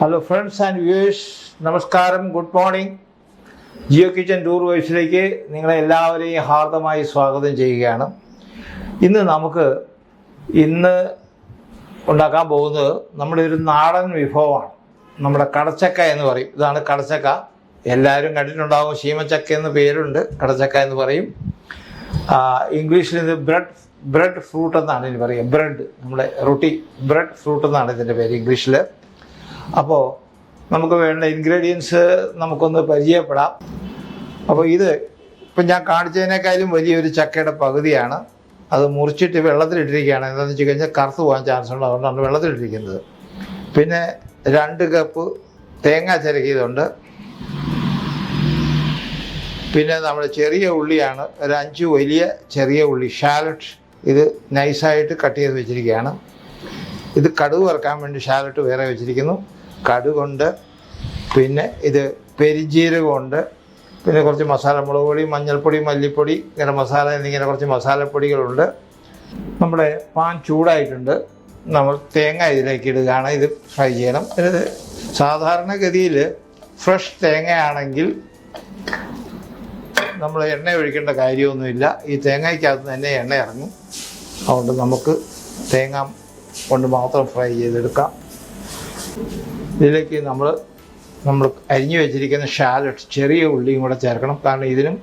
Hello friends and viewers നമസ്കാരം. Good morning Jio kitchen tour വൈസിലേക്ക് നിങ്ങളെ എല്ലാവരെയും ഹാർദമായി സ്വാഗതം ചെയ്യുകയാണ്. ഇന്ന് നമുക്ക് ഇന്ന് ഉണ്ടാക്കാൻ പോകുന്നത് നമ്മുടെ ഒരു നാടൻ വിഭവമാണ്. നമ്മുടെ കടച്ചക്ക എന്ന് പറയും. ഇതാണ് കടച്ചക്ക. എല്ലാവരും കണ്ടിട്ടുണ്ടാകും ശീമച്ചക്ക എന്ന് പേരുണ്ട്. കടച്ചക്ക എന്ന് പറയും. ഇംഗ്ലീഷിൽ ഇത് ബ്രെഡ് ബ്രെഡ് ഫ്രൂട്ട് എന്നാണ് ഇതിന് പറയുക. ബ്രെഡ് നമ്മുടെ റൊട്ടി ബ്രെഡ് ഫ്രൂട്ട് എന്നാണ് ഇതിന്റെ പേര് ഇംഗ്ലീഷിൽ അപ്പോൾ നമുക്ക് വേണ്ട ഇൻഗ്രീഡിയൻസ് നമുക്കൊന്ന് പരിചയപ്പെടാം. അപ്പോൾ ഇത് ഇപ്പം ഞാൻ കാണിച്ചതിനേക്കാളും വലിയൊരു ചക്കയുടെ പകുതിയാണ്. അത് മുറിച്ചിട്ട് വെള്ളത്തിലിട്ടിരിക്കുകയാണ്. എന്താണെന്ന് വെച്ച് കഴിഞ്ഞാൽ കറുത്ത് പോകാൻ ചാൻസ് ഉണ്ട് അതുകൊണ്ടാണ് വെള്ളത്തിലിട്ടിരിക്കുന്നത്. പിന്നെ രണ്ട് കപ്പ് തേങ്ങ ചിരകിയതുണ്ട്. പിന്നെ നമ്മൾ ചെറിയ ഉള്ളിയാണ്. ഒരു അഞ്ച് വലിയ ചെറിയ ഉള്ളി ഷാലറ്റ് ഇത് നൈസായിട്ട് കട്ട് ചെയ്ത് വെച്ചിരിക്കുകയാണ്. ഇത് കടുവ് വറുക്കാൻ വേണ്ടി ഷാലറ്റ് വേറെ വെച്ചിരിക്കുന്നു. കടുകുണ്ട് പിന്നെ ഇത് പെരിഞ്ജീരകമുണ്ട് പിന്നെ കുറച്ച് മസാല മുളക് പൊടി മഞ്ഞൾപ്പൊടി മല്ലിപ്പൊടി ഇങ്ങനെ മസാല എന്നിങ്ങനെ കുറച്ച് മസാലപ്പൊടികളുണ്ട്. നമ്മുടെ പാൻ ചൂടായിട്ടുണ്ട്. നമ്മൾ തേങ്ങ ഇതിലേക്ക് ഇടുകയാണ്. ഇത് ഫ്രൈ ചെയ്യണം. ഇത് സാധാരണഗതിയിൽ ഫ്രഷ് തേങ്ങയാണെങ്കിൽ നമ്മൾ എണ്ണ ഒഴിക്കേണ്ട കാര്യമൊന്നുമില്ല. ഈ തേങ്ങയ്ക്കകത്ത് തന്നെ എണ്ണ ഇറങ്ങും. അതുകൊണ്ട് നമുക്ക് തേങ്ങ കൊണ്ട് മാത്രം ഫ്രൈ ചെയ്തെടുക്കാം. ഇതിലേക്ക് നമ്മൾ നമ്മൾ അരിഞ്ഞു വെച്ചിരിക്കുന്ന ഷാലറ്റ് ചെറിയ ഉള്ളിയും കൂടെ ചേർക്കണം. കാരണം ഇതിനും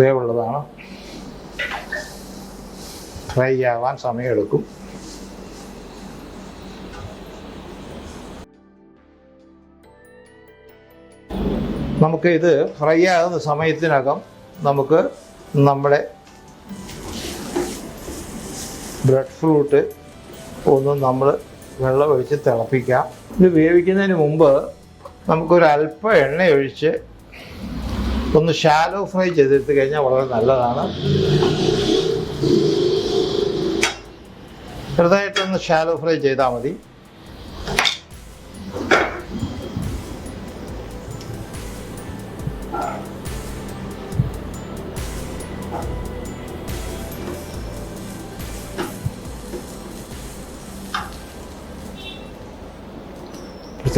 വേവുള്ളതാണ്. ഫ്രൈ ആവാൻ സമയമെടുക്കും. നമുക്ക് ഇത് ഫ്രൈ ആകുന്ന സമയത്തിനകം നമുക്ക് നമ്മുടെ ബ്രെഡ് ഫ്രൂട്ട് ഒന്ന് നമ്മൾ വെള്ളം ഒഴിച്ച് തിളപ്പിക്കാം. ഇത് വേവിക്കുന്നതിന് മുമ്പ് നമുക്കൊരു അല്പം എണ്ണ ഒഴിച്ച് ഒന്ന് ഷാലോ ഫ്രൈ ചെയ്തെടുത്ത് കഴിഞ്ഞാൽ വളരെ നല്ലതാണ്. ചെറുതായിട്ടൊന്ന് ഷാലോ ഫ്രൈ ചെയ്താൽ മതി.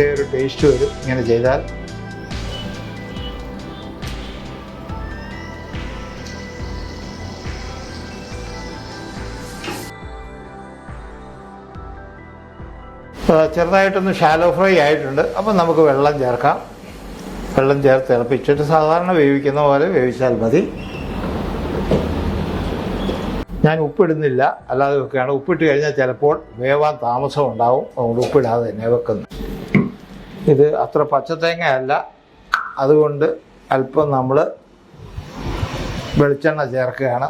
പ്രത്യേക ഒരു ടേസ്റ്റ് വരും. ഇങ്ങനെ ചെയ്താൽ ചെറുതായിട്ടൊന്ന് ഷാലോ ഫ്രൈ ആയിട്ടുണ്ട്. അപ്പം നമുക്ക് വെള്ളം ചേർക്കാം. വെള്ളം ചേർത്ത് തിളപ്പിച്ചിട്ട് സാധാരണ വേവിക്കുന്ന പോലെ വേവിച്ചാൽ മതി. ഞാൻ ഉപ്പിടുന്നില്ല. അല്ലാതെ വെക്കുകയാണ്. ഉപ്പിട്ട് കഴിഞ്ഞാൽ ചിലപ്പോൾ വേവാൻ താമസം ഉണ്ടാവും അതുകൊണ്ട് ഉപ്പിടാതെ തന്നെ വെക്കുന്നു. ഇത് അത്ര പച്ചത്തേങ്ങ അല്ല. അതുകൊണ്ട് അല്പം നമ്മൾ വെളിച്ചെണ്ണ ചേർക്കുകയാണ്.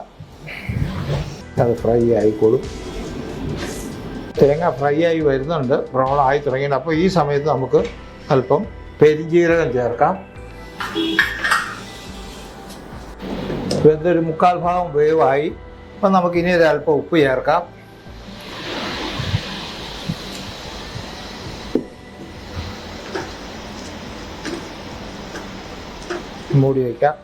അത് ഫ്രൈ ആയിക്കോളും. തേങ്ങ ഫ്രൈ ആയി വരുന്നുണ്ട്. ബ്രൗൺ ആയി തുടങ്ങിയിട്ട് അപ്പോൾ ഈ സമയത്ത് നമുക്ക് അല്പം പെരിഞ്ജീരകം ചേർക്കാം. വെന്തൊരു മുക്കാൽ ഭാഗം വേവായി. അപ്പം നമുക്കിനി അല്പം ഉപ്പ് ചേർക്കാം. മൂടി വയ്ക്കാം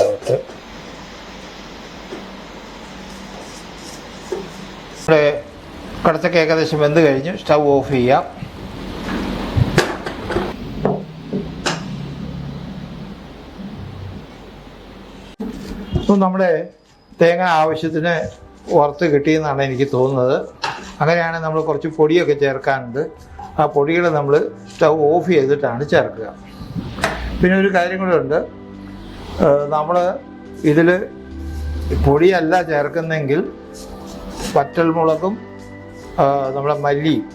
അതിട്ട് നമ്മുടെ ഏകദേശം വെന്ത് കഴിഞ്ഞ്. സ്റ്റൗ ഓഫ് ചെയ്യാം. അപ്പം നമ്മുടെ തേങ്ങ ആവശ്യത്തിന് വറുത്ത് കിട്ടിയെന്നാണ് എനിക്ക് തോന്നുന്നത്. അങ്ങനെയാണെങ്കിൽ നമ്മൾ കുറച്ച് പൊടിയൊക്കെ ചേർക്കാനുണ്ട്. ആ പൊടികൾ നമ്മൾ സ്റ്റൗ ഓഫ് ചെയ്തിട്ടാണ് ചേർക്കുക. പിന്നെ ഒരു കാര്യം കൂടെ ഉണ്ട്. നമ്മൾ ഇതിൽ പൊടിയല്ല ചേർക്കുന്നെങ്കിൽ വറ്റൽമുളകും നമ്മുടെ മല്ലിയും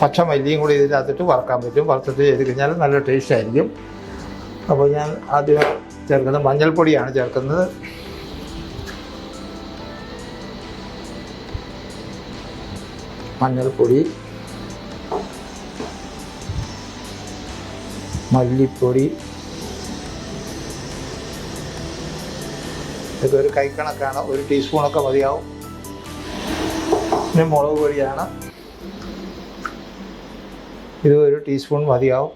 പച്ചമല്ലിയും കൂടി ഇതിനകത്തിട്ട് വറുക്കാൻ പറ്റും. വറുത്തിട്ട് ചെയ്ത് കഴിഞ്ഞാൽ നല്ല ടേസ്റ്റ് ആയിരിക്കും. അപ്പോൾ ഞാൻ ആദ്യം ചേർക്കുന്നത് മഞ്ഞൾപ്പൊടിയാണ് ചേർക്കുന്നത്. മഞ്ഞൾപ്പൊടി മല്ലിപ്പൊടി. ഇതൊക്കെ ഒരു കൈക്കണക്കാണ്. ഒരു ടീസ്പൂണൊക്കെ മതിയാവും. പിന്നെ മുളക് പൊടിയാണ്. ഇത് ഒരു ടീസ്പൂൺ മതിയാവും.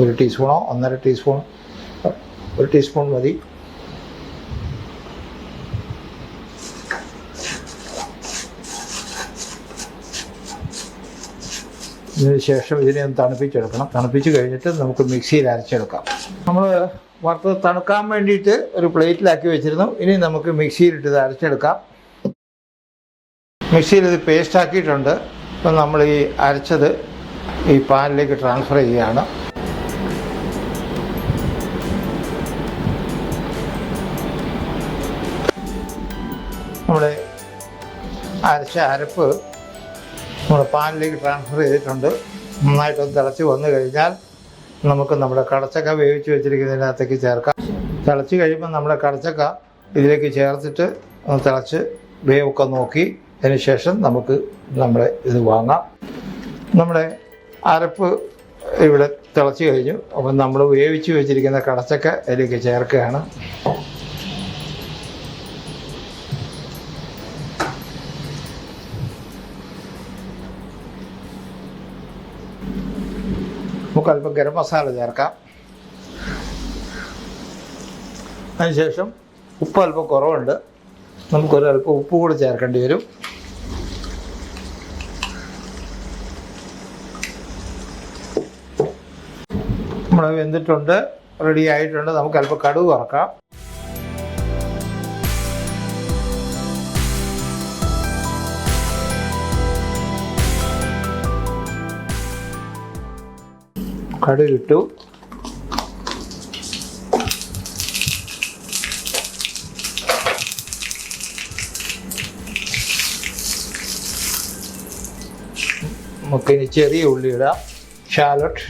ഒരു ടീസ്പൂണോ ഒന്നര ടീസ്പൂൺ ഒരു ടീസ്പൂൺ മതി. ഇതിന് ശേഷം ഇതിനെ ഒന്ന് തണുപ്പിച്ചെടുക്കണം. തണുപ്പിച്ച് കഴിഞ്ഞിട്ട് നമുക്ക് മിക്സിയിൽ അരച്ചെടുക്കാം. നമ്മൾ വറുത്തത് തണുക്കാൻ വേണ്ടിയിട്ട് ഒരു പ്ലേറ്റിലാക്കി വെച്ചിരുന്നു. ഇനി നമുക്ക് മിക്സിയിലിട്ട് ഇത് അരച്ചെടുക്കാം. മിക്സിയിൽ ഇത് പേസ്റ്റ് ആക്കിയിട്ടുണ്ട്. അപ്പം നമ്മൾ ഈ അരച്ചത് ഈ പാനിലേക്ക് ട്രാൻസ്ഫർ ചെയ്യുകയാണ്. നമ്മുടെ അരച്ച അരപ്പ് നമ്മൾ പാനിലേക്ക് ട്രാൻസ്ഫർ ചെയ്തിട്ടുണ്ട്. നന്നായിട്ടൊന്ന് തിളച്ച് വന്നു കഴിഞ്ഞാൽ നമുക്ക് നമ്മുടെ കടച്ചക്ക വേവിച്ച് വെച്ചിരിക്കുന്നതിനകത്തേക്ക് ചേർക്കാം. തിളച്ച് കഴിയുമ്പോൾ നമ്മുടെ കടച്ചക്ക ഇതിലേക്ക് ചേർത്തിട്ട് തിളച്ച് വേവൊക്കെ നോക്കി അതിനുശേഷം നമുക്ക് നമ്മുടെ ഇത് വാങ്ങാം. നമ്മുടെ അരപ്പ് ഇവിടെ തിളച്ച് കഴിഞ്ഞു. അപ്പം നമ്മൾ വേവിച്ച് വെച്ചിരിക്കുന്ന കടച്ചക്ക ഇതിലേക്ക് ചേർക്കുകയാണ്. നമുക്ക് അല്പം ഗരം മസാല ചേർക്കാം. അതിനുശേഷം ഉപ്പ് അല്പം കുറവുണ്ട്. നമുക്കൊരു അല്പം ഉപ്പ് കൂടി ചേർക്കേണ്ടി വരും. നമ്മൾ വെന്തിട്ടുണ്ട് റെഡി ആയിട്ടുണ്ട്. നമുക്ക് അല്പം കടുക് വറക്കാം. കടുക് ഇട്ടു നമുക്കിനി ചെറിയ ഉള്ളി ഷാലറ്റ്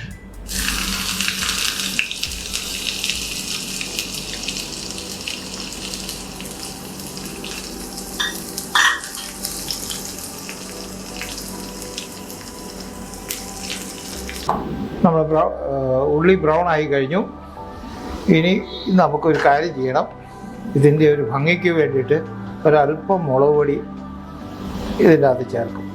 നമ്മൾ ഉള്ളി ബ്രൗൺ ആയി കഴിഞ്ഞു. ഇനി നമുക്കൊരു കാര്യം ചെയ്യണം. ഇതിന്റെ ഒരു ഭംഗിക്ക് വേണ്ടിയിട്ട് ഒരല്പം മുളക് പൊടി ഇതിന്റെ അകത്ത് ചേർക്കും.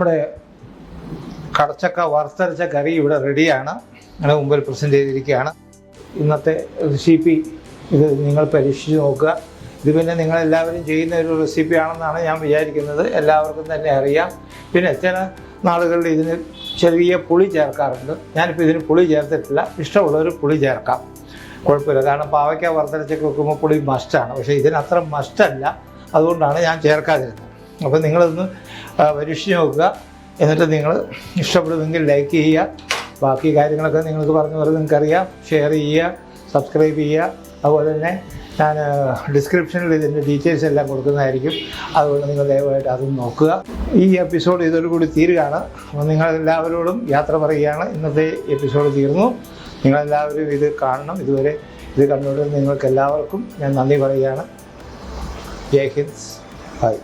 നമ്മുടെ കടച്ചക്ക വറുത്തരച്ച കറി ഇവിടെ റെഡിയാണ്. നിങ്ങളുടെ മുമ്പിൽ പ്രസന്റ് ചെയ്തിരിക്കുകയാണ്. ഇന്നത്തെ റെസിപ്പി ഇത് നിങ്ങൾ പരീക്ഷിച്ച് നോക്കുക. ഇത് പിന്നെ നിങ്ങളെല്ലാവരും ചെയ്യുന്ന ഒരു റെസിപ്പി ആണെന്നാണ് ഞാൻ വിചാരിക്കുന്നത്. എല്ലാവർക്കും തന്നെ അറിയാം. പിന്നെ ചില നാളുകളിൽ ഇതിന് ചെറിയ പുളി ചേർക്കാറുണ്ട്. ഞാനിപ്പോൾ ഇതിന് പുളി ചേർത്തിട്ടില്ല. ഇഷ്ടമുള്ളവർ പുളി ചേർക്കാം. കുഴപ്പമില്ല. കാരണം പാവയ്ക്ക വറുത്തരച്ചൊക്കെ വെക്കുമ്പോൾ പുളി മസ്റ്റാണ് പക്ഷേ ഇതിനത്ര മസ്റ്റല്ല അതുകൊണ്ടാണ് ഞാൻ ചേർക്കാതിരുന്നത്. അപ്പോൾ നിങ്ങളൊന്ന് പരീക്ഷിച്ച് നോക്കുക. എന്നിട്ട് നിങ്ങൾ ഇഷ്ടപ്പെടുമെങ്കിൽ ലൈക്ക് ചെയ്യുക. ബാക്കി കാര്യങ്ങളൊക്കെ നിങ്ങൾക്ക് പറഞ്ഞു പോലെ നിങ്ങൾക്കറിയാം. ഷെയർ ചെയ്യുക സബ്സ്ക്രൈബ് ചെയ്യുക. അതുപോലെ തന്നെ ഞാൻ ഡിസ്ക്രിപ്ഷനിൽ ഇതിന്റെ ഡീറ്റെയിൽസ് എല്ലാം കൊടുക്കുന്നതായിരിക്കും. അതുകൊണ്ട് നിങ്ങൾ ദയവായിട്ട് അതും നോക്കുക. ഈ എപ്പിസോഡ് ഇതോടുകൂടി തീരുകയാണ്. അപ്പോൾ നിങ്ങളെല്ലാവരോടും യാത്ര പറയുകയാണ്. ഇന്നത്തെ എപ്പിസോഡ് തീർന്നു. നിങ്ങളെല്ലാവരും ഇത് കാണണം. ഇതുവരെ ഇത് കണ്ടുകൊണ്ട് നിങ്ങൾക്ക് എല്ലാവർക്കും ഞാൻ നന്ദി പറയുകയാണ്. ജയ് ഹിന്ദ്. ബൈ.